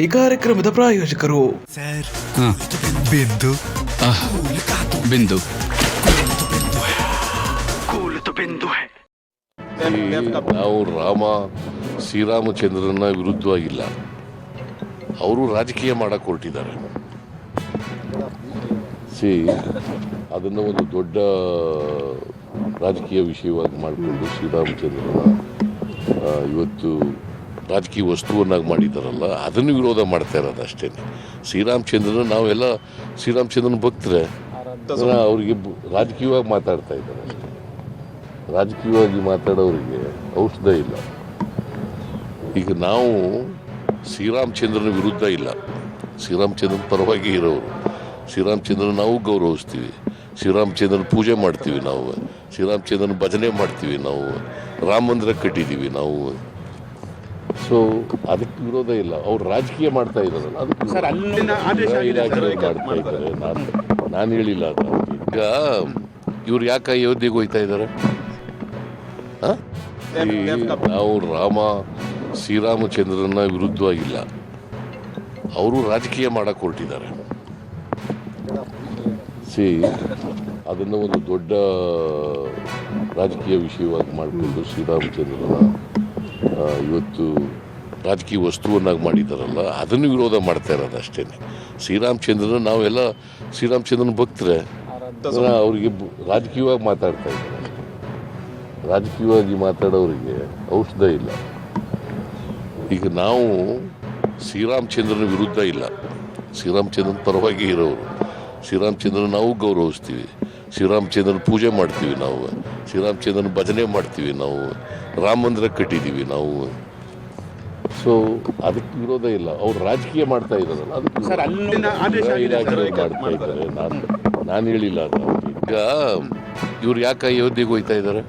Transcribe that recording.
ಈ ಕಾರ್ಯಕ್ರಮದ ಪ್ರಾಯೋಜಕರು. ಬಿಂದು. ಬಿಂದು. ನಾವು ರಾಮ ಶ್ರೀರಾಮಚಂದ್ರನ ವಿರುದ್ಧವಾಗಿಲ್ಲ. ಅವರು ರಾಜಕೀಯ ಮಾಡಕ್ಕೆ ಹೊರಟಿದ್ದಾರೆ. ಸಿ ಅದನ್ನು ಒಂದು ದೊಡ್ಡ ರಾಜಕೀಯ ವಿಷಯವಾಗಿ ಮಾಡಿಕೊಂಡು ಶ್ರೀರಾಮಚಂದ್ರನ ಇವತ್ತು ರಾಜಕೀಯ ವಸ್ತುವನ್ನಾಗಿ ಮಾಡಿದ್ದಾರಲ್ಲ ಅದನ್ನು ವಿರೋಧ ಮಾಡ್ತಾ ಇರೋದು ಅಷ್ಟೇ. ಶ್ರೀರಾಮಚಂದ್ರನ ನಾವೆಲ್ಲ ಶ್ರೀರಾಮಚಂದ್ರನ ಭಕ್ತರೆ ಅವರಿಗೆ ರಾಜಕೀಯವಾಗಿ ಮಾತಾಡ್ತಾ ಇದ್ದಾರೆ ಅಷ್ಟೇ. ರಾಜಕೀಯವಾಗಿ ಮಾತಾಡೋರಿಗೆ ಔಷಧ ಇಲ್ಲ. ಈಗ ನಾವು ಶ್ರೀರಾಮಚಂದ್ರನ ವಿರುದ್ಧ ಇಲ್ಲ. ಶ್ರೀರಾಮಚಂದ್ರನ ಪರವಾಗಿ ಇರೋರು. ಶ್ರೀರಾಮಚಂದ್ರನ ನಾವು ಗೌರವಿಸ್ತೀವಿ. ಶ್ರೀರಾಮಚಂದ್ರನ ಪೂಜೆ ಮಾಡ್ತೀವಿ ನಾವು. ಶ್ರೀರಾಮಚಂದ್ರನ ಭಜನೆ ಮಾಡ್ತೀವಿ ನಾವು. ರಾಮ ಮಂದಿರ ಕಟ್ಟಿದ್ದೀವಿ ನಾವು. ಸೊ ಅದಕ್ಕೆ ವಿರೋಧ ಇಲ್ಲ. ಅವ್ರು ರಾಜಕೀಯ ಮಾಡ್ತಾ ಇದ್ದಾರಲ್ಲ ಅದಕ್ಕೆ ಮಾಡ್ತಾ ಇದ್ದಾರೆ. ನಾನು ನಾನು ಹೇಳಿಲ್ಲ ಅದು. ಈಗ ಇವ್ರು ಯಾಕೆ ಅಯೋಧ್ಯೆಗೆ ಹೋಯ್ತಾ ಇದ್ದಾರೆ? ನಾವು ರಾಮ ಶ್ರೀರಾಮಚಂದ್ರನ ವಿರುದ್ಧವಾಗಿಲ್ಲ. ಅವರು ರಾಜಕೀಯ ಮಾಡಕ್ಕೆ ಹೊರಟಿದ್ದಾರೆ. ಸಿ ಅದನ್ನು ಒಂದು ದೊಡ್ಡ ರಾಜಕೀಯ ವಿಷಯವಾಗಿ ಮಾಡಿಕೊಂಡು ಶ್ರೀರಾಮಚಂದ್ರನ ಇವತ್ತು ರಾಜಕೀಯ ವಸ್ತುವನ್ನಾಗಿ ಮಾಡಿದ್ದಾರಲ್ಲ ಅದನ್ನು ವಿರೋಧ ಮಾಡ್ತಾ ಇರೋದು ಅಷ್ಟೇ. ಶ್ರೀರಾಮಚಂದ್ರನ ನಾವೆಲ್ಲ ಶ್ರೀರಾಮಚಂದ್ರನ ಭಕ್ತರೆ. ಅವರಿಗೆ ರಾಜಕೀಯವಾಗಿ ಮಾತಾಡ್ತಾ ಇದ್ದಾರೆ. ರಾಜಕೀಯವಾಗಿ ಮಾತಾಡೋರಿಗೆ ಔಷಧ ಇಲ್ಲ. ಈಗ ನಾವು ಶ್ರೀರಾಮಚಂದ್ರನ ವಿರುದ್ಧ ಇಲ್ಲ. ಶ್ರೀರಾಮಚಂದ್ರನ ಪರವಾಗಿ ಇರೋರು. ಶ್ರೀರಾಮಚಂದ್ರನ ನಾವು ಗೌರವಿಸ್ತೀವಿ. ಶ್ರೀರಾಮಚಂದ್ರನ ಪೂಜೆ ಮಾಡ್ತೀವಿ ನಾವು. ಶ್ರೀರಾಮಚಂದ್ರನ ಭಜನೆ ಮಾಡ್ತೀವಿ ನಾವು. ರಾಮ ಮಂದಿರ ಕಟ್ಟಿದ್ದೀವಿ ನಾವು. ಸೊ ಅದಕ್ಕೆ ವಿರೋಧ ಇಲ್ಲ. ಅವ್ರು ರಾಜಕೀಯ ಮಾಡ್ತಾ ಇದ್ದಾರಲ್ಲ ಅದಕ್ಕೆ ಮಾಡ್ತಾ ಇದ್ದಾರೆ. ನಾನು ನಾನು ಹೇಳಿಲ್ಲ ಅದು ಈಗ ಇವ್ರು ಯಾಕೆ ಅಯೋಧ್ಯೆಗೆ ಹೋಯ್ತಾ ಇದ್ದಾರೆ?